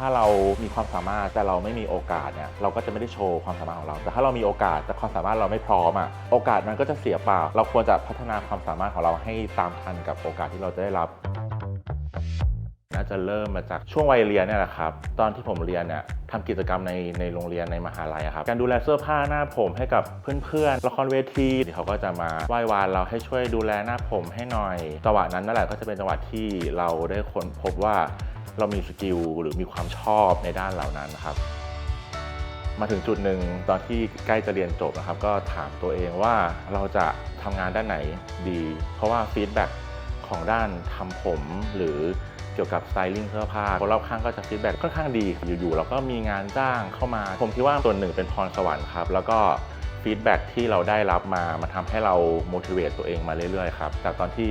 ถ้าเรามีความสามารถแต่เราไม่มีโอกาสเนี่ยเราก็จะไม่ได้โชว์ความสามารถของเรา แต่ถ้าเรามีโอกาสแต่ความสามารถเราไม่พร้อมอะโอกาสมันก็จะเสียเปล่า เราควรจะพัฒนาความสามารถของเราให้ตามทันกับโอกาสที่เราจะได้รับ น่าจะเริ่มมาจากช่วงวัยเรียนเนี่ยแหละครับตอนที่ผมเรียนเนี่ยทำกิจกรรมในในโรงเรียนในมหาลัยครับการดูแลเสื้อผ้าหน้าผมให้กับเพื่อนๆละครเวทีเขาก็จะมาไหว้วานเราให้ช่วยดูแลหน้าผมให้หน่อยจังหวะนั้นนั่นแหละก็จะเป็นจังหวะที่เราได้ค้นพบว่าเรามีสกิลหรือมีความชอบในด้านเหล่านั้นนะครับมาถึงจุดหนึ่งตอนที่ใกล้จะเรียนจบนะครับ ก็ถามตัวเองว่าเราจะทำงานด้านไหนดี เพราะว่าฟีดแบ็กของด้านทำผมหรือ กี่ยวกับสไตลิ่งเสื้อผ้าคนรอบข้างก็จะฟีดแบ็กค่อนข้างดี อยู่ๆเราก็มีงานจ้างเข้ามา ผมคิดว่าส่วนหนึ่งเป็นพรสวรรค์ครับ แล้วก็ฟีดแบ็กที่เราได้รับมา มันทำให้เรา motivate ตัวเองมาเรื่อยๆครับ จากตอนที่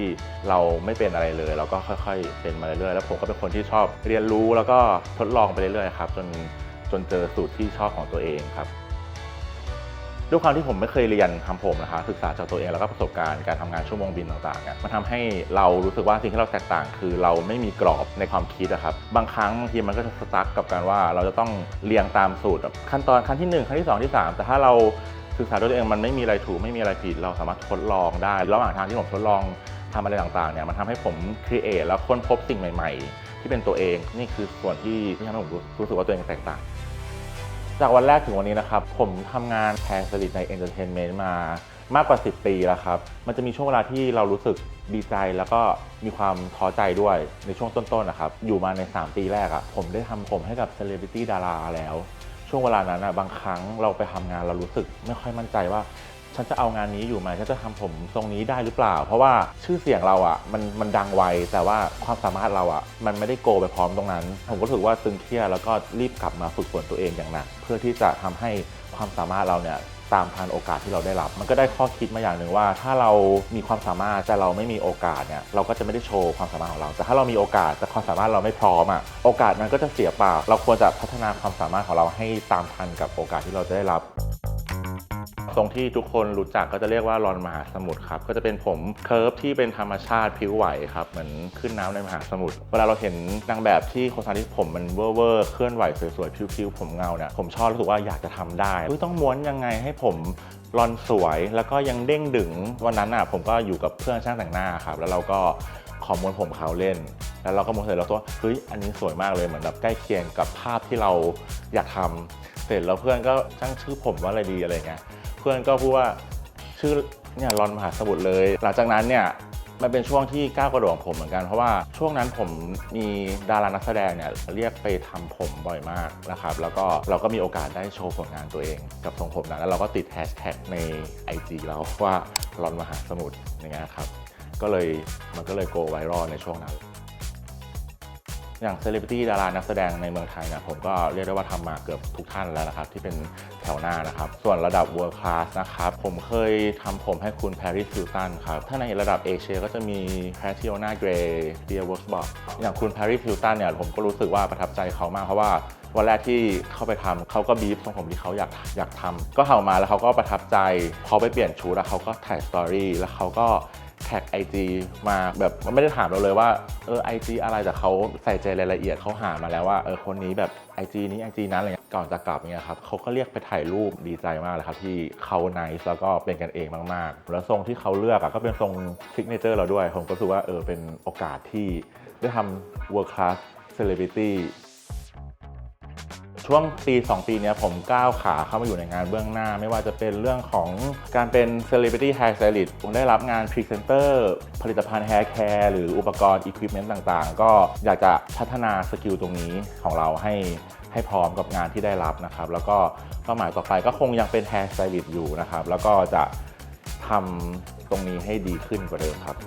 เราไม่เป็นอะไรเลย เราก็ค่อยๆ เป็นมาเรื่อยๆ แล้วผมก็เป็นคนที่ชอบเรียนรู้แล้วก็ทดลองไปเรื่อยๆ ครับ จนจนเจอสูตรที่ชอบของตัวเองครับ ด้วยความที่ผมไม่เคยเรียนทำผมนะคะศึกษาจากตัวเองแล้วก็ประสบการณ์การทำงานชั่วโมงบินต่างๆเนี่ยมันทำให้เรารู้สึกว่าสิ่งที่เราแตกต่าง คือเราไม่มีกรอบในความคิดอะครับบางครั้งบางทีมันก็จะสตั๊กกับการว่าเราจะต้องเรียงตามสูตรขั้นตอนขั้นที่หนึ่งขั้นที่สองที่สามแต่ถ้าเราศึกษาด้วยตัวเองมันไม่มีอะไรถูกไม่มีอะไรผิดเราสามารถทดลองได้ระหว่างทางที่ผมทดลองทำอะไรต่างๆเนี่ยมันทำให้ผมครีเอทแล้วค้นพบสิ่งใหม่ ๆ ที่เป็นตัวเองนี่คือส่วนที่ที่ทำให้ผมรู้สึกว่าตัวเองแตกต่าง จากวันแรกถึงวันนี้นะครับ ผมทำงานแทนสลิดในเอนเตอร์เทนเมนต์มามากกว่า 10 ปีแล้วครับ มันจะมีช่วงเวลาที่เรารู้สึกดีใจแล้วก็มีความท้อใจด้วยในช่วงต้นๆนะครับ อยู่มาใน 3 ปีแรกอะ่ะผมได้ทำผมให้กับเซเลบริตี้ดาราแล้ว ช่วงเวลานั้นอะบางครั้งเราไปทำงานเรารู้สึกไม่ค่อยมั่นใจว่า ฉันจะเอางานนี้อยู่ไหมฉันจะทำผมทรงนี้ได้หรือเปล่า เพราะว่าชื่อเสียงเราอะ่ะมันมันดังไวแต่ว่าความสามารถเราอะ่ะมันไม่ได้โกไปพร้อมตรงนั้น ผมก็รู้สึกว่าตึงเครียดแล้วก็รีบกลับมาฝึกฝนตัวเองอย่างหนักเพื่อที่จะทำให้ความสามารถเราเนี่ยตามทันโอกาสที่เราได้รับ มันก็ได้ข้อคิดมาอย่างหนึ่งว่า ถ้าเรามีความสามารถแต่เราไม่มีโอกาสเนี่ยเราก็จะไม่ได้โชว์ความสามารถของเรา แต่ถ้าเรามีโอกาสแต่ความสามารถเราไม่พร้อมอะโอกาสมันก็จะเสียเปล่า เราควรจะพัฒนาความสามารถของเราให้ตามทันกับโอกาสที่เราจะได้รับ รงที่ทุกคนรู้จักก็จะเรียกว่ารอนมหาสมุทรครับ ก็จะเป็นผมเคิร์ฟที่เป็นธรรมชาติผิวไหวครับ เหมือนขึ้นน้ำในมหาสมุทร เวลาเราเห็นนางแบบที่โฆษณาที่ผมมันเวอร์เวอร์เคลื่อนไหวสวยๆผิวๆผมเงาเนี่ยผมชอบรู้สึกว่าอยากจะทำได้ต้องม้วนยังไงให้ผมรอนสวยแล้วก็ยังเด้งดึงวันนั้นอะผมก็อยู่กับเพื่อนช่างแต่งหน้าครับ แล้วเราก็ขอม้วนผมเขาเล่น แล้วเราก็ม้วนเสร็จแล้วตัวเฮ้ยอันนี้สวยมากเลยเหมือนแบบใกล้เคียงกับภาพที่เราอยากทำเสร็จแล้วเพื่อนก็ช่างชื่อผมว่าอะไรดีอะไรเงี้ย เพื่อนก็พูดว่าชื่อเนี่ยรอนมหาสมุทรเลย หลังจากนั้นเนี่ยมันเป็นช่วงที่ก้าวกระโดดของผมเหมือนกันเพราะว่าช่วงนั้นผมมีดารานักแสดงเนี่ยเรียกไปทำผมบ่อยมากนะครับแล้วก็เราก็มีโอกาสได้โชว์ผลงานตัวเองกับทรงผมนั้นแล้วเราก็ติดแฮชแท็กใน IG เราว่ารอนมหาสมุทรอย่างเงี้ยครับก็เลยมันก็เลยโกไวรัลในช่วงนั้น อย่างเซเลบริตี้ดารานักแสดงในเมืองไทยเนี่ยผมก็เรียกได้ว่าทำมาเกือบทุกท่านแล้วนะครับที่เป็น ถวหน้านะครับ ส่วนระดับ World Class นะครับ ผมเคยทำผมให้คุณแพร i ส h ิ l ตันครับ ถ้าในระดับเอเชียก็จะมีแพท i โอนาเกรย์เบียร์วอสบอร์อย่างคุณแพร i ส h ิ l ตันเนี่ยผมก็รู้สึกว่าประทับใจเขามากเพราะว่าวันแรกที่เข้าไปทำเขาก็บีฟทรงผมที่เขาอยากอยากทำก็เข้ามาแล้วเขาก็ประทับใจ พอไปเปลี่ยนชุดแล้วเขาก็ถ่ายสตอรี่แล้วเขาก็แท็ก IG มาแบบมันไม่ได้ถามเราเลยว่าเออ IG อะไรแต่เขาใส่ใจรายละเอียดเขาหามาแล้วว่าเออคนนี้แบบ IG นี้ IG นั้นอะไร ก่อนจะกลับเนี่ยครับเขาก็เรียกไปถ่ายรูปดีใจมากเลยครับที่เขาไนส์แล้วก็เป็นกันเองมากๆ แล้วทรงที่เขาเลือกอะก็เป็นทรงซิกเนเจอร์เราด้วย ผมก็รู้สึกว่าเออเป็นโอกาสที่ได้ทำ world class celebrity ช่วงปี 2 ปีนี้ผมก้าวขาเข้ามาอยู่ในงานเบื้องหน้า ไม่ว่าจะเป็นเรื่องของการเป็น Celebrity Hair Stylist ผมได้รับงาน Presenter ผลิตภัณฑ์ Hair Care หรืออุปกรณ์ Equipment ต่างๆ ก็อยากจะพัฒนาสกิลตรงนี้ของเราให้ ให้พร้อมกับงานที่ได้รับนะครับ แล้วก็เป้าหมายต่อไปก็คงยังเป็นแฮร์สไตลิสต์อยู่นะครับ แล้วก็จะทำตรงนี้ให้ดีขึ้นกว่าเดิมครับ